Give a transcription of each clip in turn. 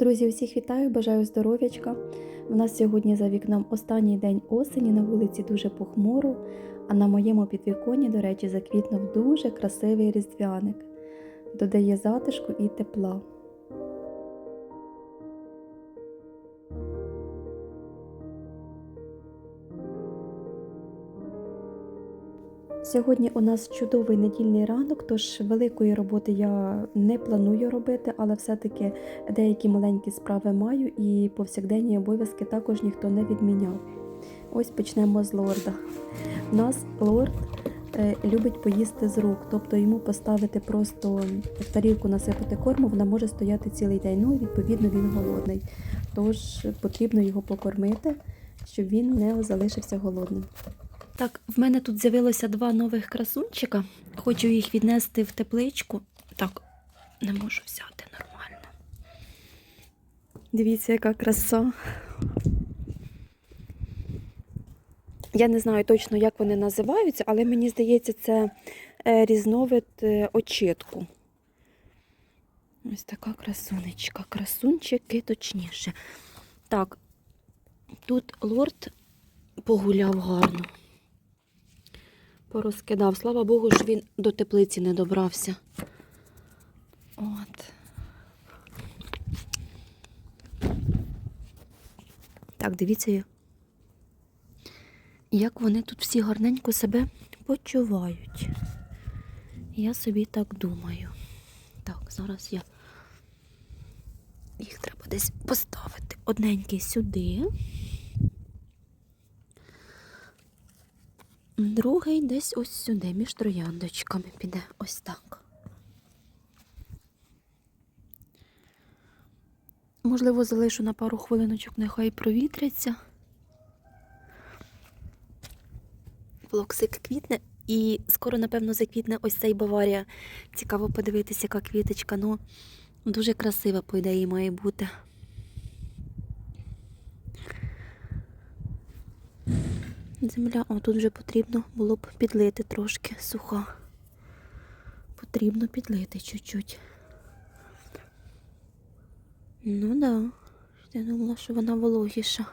Друзі, усіх вітаю, бажаю здоров'ячка. У нас сьогодні за вікном останній день осені, на вулиці дуже похмуро, а на моєму підвіконі, до речі, заквітнув дуже красивий різдвяник. Додає затишку і тепла. Сьогодні у нас чудовий недільний ранок, тож великої роботи я не планую робити, але все-таки деякі маленькі справи маю і повсякденні обов'язки також ніхто не відміняв. Ось почнемо з лорда. У нас лорд е, любить поїсти з рук, тобто йому поставити просто в тарілку насипати корму, вона може стояти цілий день. Ну і відповідно він голодний. Тож потрібно його покормити, щоб він не залишився голодним. Так, в мене тут з'явилося два нових красунчика. Хочу їх віднести в тепличку. Так, не можу взяти нормально. Дивіться, яка краса. Я не знаю точно, як вони називаються, але мені здається, це е, різновид е, очітку. Ось така красунечка. Красунчики точніше. Так, тут лорд погуляв гарно порозкидав. Слава Богу, що він до теплиці не добрався. От. Так, дивіться, як вони тут всі гарненько себе почувають. Я собі так думаю. Так, зараз я їх треба десь поставити одненький сюди. Другий десь ось сюди, між трояндочками піде ось так. Можливо, залишу на пару хвилиночок, нехай провітряться. Флоксик квітне і скоро, напевно, заквітне ось цей Баварія. Цікаво подивитися, яка квіточка. Ну, дуже красива, по ідеї, має бути. Земля, о, тут вже потрібно було б підлити трошки суха. Потрібно підлити чуть-чуть. Ну да, я думала, що вона вологіша.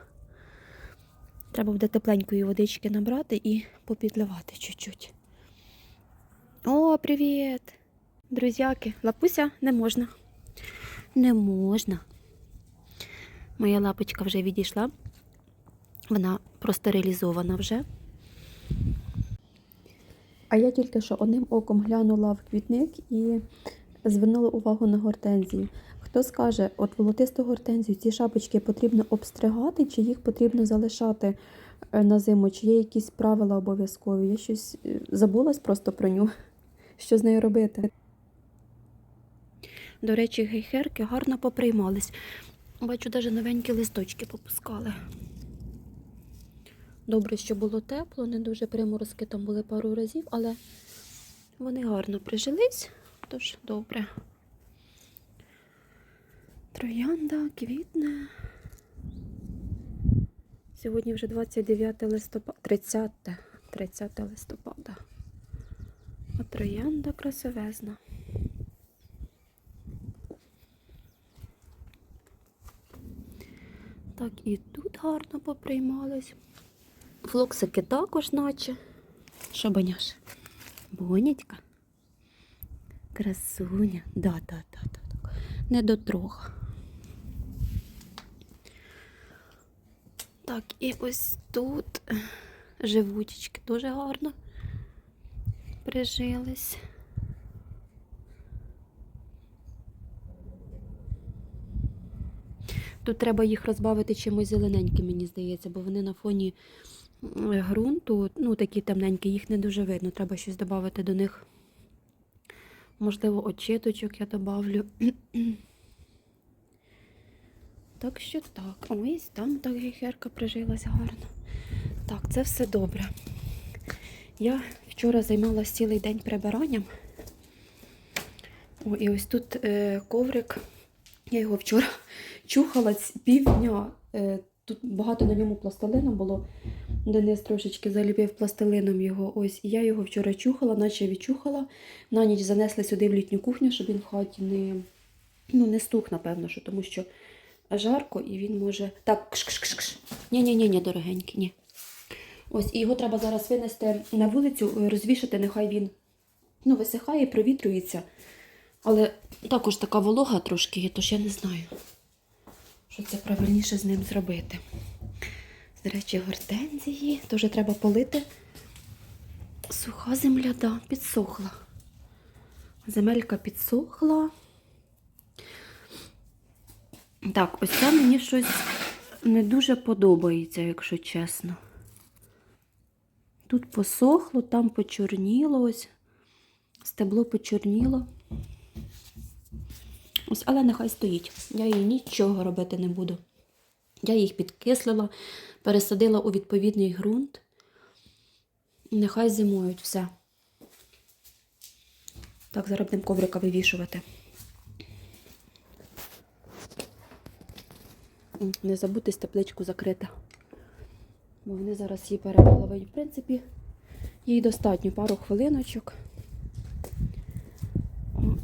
Треба буде тепленької водички набрати і попідливати чуть-чуть. О, привіт! Друзяки, лапуся не можна. Не можна. Моя лапочка вже відійшла. Вона простерилізована вже. А я тільки що одним оком глянула в квітник і звернула увагу на гортензію. Хто скаже, от волотисту гортензію ці шапочки потрібно обстригати, чи їх потрібно залишати е, на зиму, чи є якісь правила обов'язкові? Я щось е, забулась просто про нього. Що з нею робити? До речі, гейхерки гарно поприймались. Бачу, навіть новенькі листочки попускали. Добре, що було тепло, не дуже приморозки там були пару разів, але вони гарно прижились, тож добре. Троянда квітне. Сьогодні вже 29 листопада, 30, 30 листопада. А троянда красивезна. Так, і тут гарно поприймались. Флоксики також наче. Що баняш? Бонятька. Красуня. Да, да, да, да. Не дотрога. Так, і ось тут живучечки дуже гарно прижились. Тут треба їх розбавити чимось зелененьким, мені здається, бо вони на фоні ґрунту, ну такі темненькі, їх не дуже видно. Треба щось додати до них. Можливо, очіточок я добавлю. Так що так. Ось там так гіхерка прижилася гарно. Так, це все добре. Я вчора займалася цілий день прибиранням. О, і ось тут е, коврик. Я його вчора чухала півдня. Е, тут багато на ньому пластилину було. Денис трошечки заліпив пластилином його. Ось, я його вчора чухала, наче відчухала. На ніч занесли сюди в літню кухню, щоб він в хаті не ну, не стух, напевно, що, тому що жарко і він може. Так, кш-кш-кш. Ні-ні-ні, ні, дорогенький, ні. Ось, і його треба зараз винести на вулицю, е, розвішати, нехай він ну, висихає, провітрюється. Але також така волога трошки є, тож я не знаю, що це правильніше з ним зробити. До речі, гортензії теж треба полити. Суха земля, да, підсохла. Земелька підсохла. Так, ось це мені щось не дуже подобається, якщо чесно. Тут посохло, там почорніло ось. Стебло почорніло. Ось, але нехай стоїть. Я їй нічого робити не буду. Я їх підкислила, пересадила у відповідний ґрунт. Нехай зимують все. Так, зараз будемо коврика вивішувати. Не забудьте тепличку закрити. Бо вони зараз її перебалують. В принципі, їй достатньо пару хвилиночок.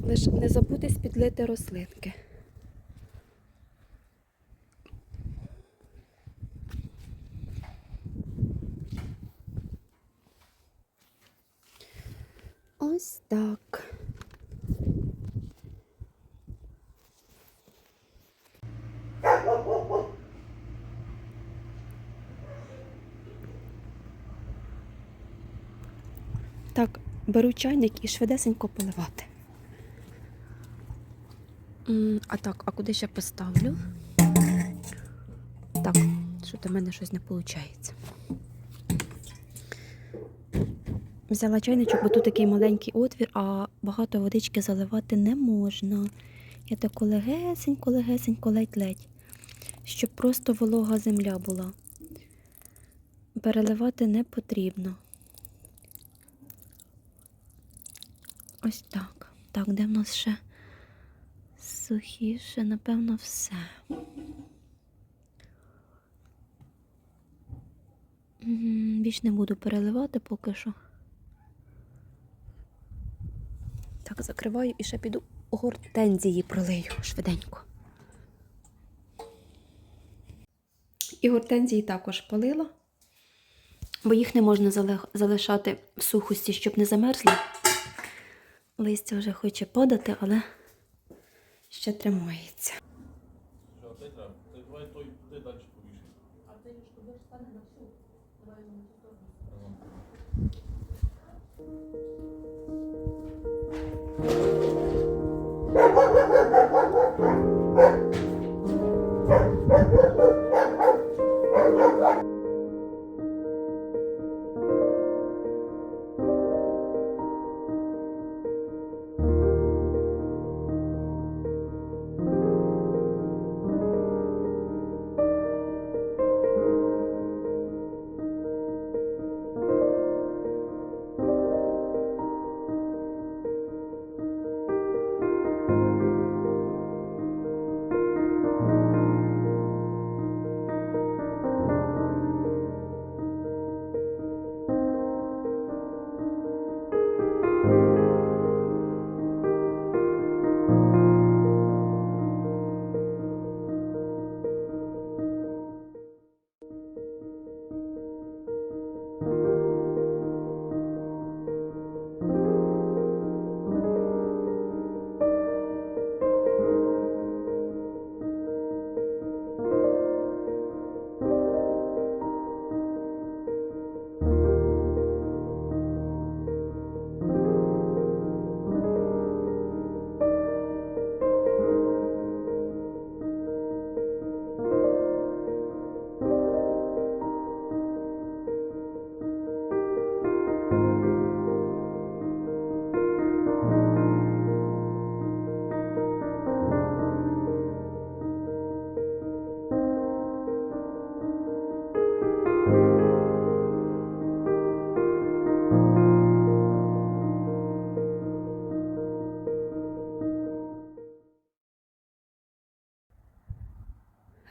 Лише не забудьте підлити рослинки. Ось так. Так, беру чайник і швидесенько поливати. А так, а куди ще поставлю? Так, що в мене щось не виходить. Взяла чайничок, бо тут такий маленький отвір, а багато водички заливати не можна. Я таку легесенько, легесенько, ледь-ледь, щоб просто волога земля була. Переливати не потрібно. Ось так. Так, де в нас ще сухіше, напевно, все. Більш не буду переливати поки що. Так, закриваю і ще піду гортензії пролию швиденько. І гортензії також полила, бо їх не можна залишати в сухості, щоб не замерзли. Листя вже хоче падати, але ще тримається. Що, ти? Ти давай той туди Ha ha ha ha!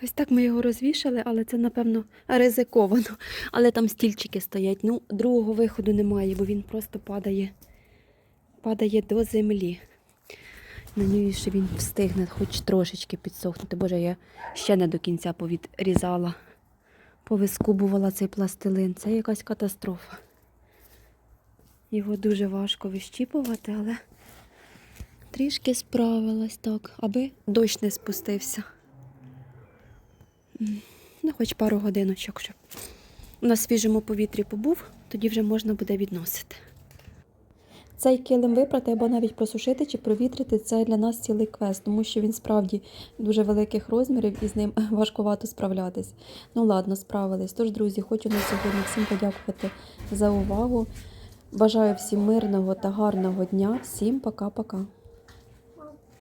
Ось так ми його розвішали, але це, напевно, ризиковано. Але там стільчики стоять. Ну, другого виходу немає, бо він просто падає, падає до землі. Надіюсь, що він встигне хоч трошечки підсохнути. Боже, я ще не до кінця повідрізала, повискубувала цей пластилин. Це якась катастрофа. Його дуже важко вищіпувати, але трішки справилась так, аби дощ не спустився. Ну, хоч пару годиночок, щоб на свіжому повітрі побув, тоді вже можна буде відносити. Цей килим випрати або навіть просушити чи провітрити це для нас цілий квест, тому що він справді дуже великих розмірів і з ним важкувато справлятись. Ну ладно, справились. Тож, друзі, хочу на сьогодні всім подякувати за увагу. Бажаю всім мирного та гарного дня. Всім пока-пока.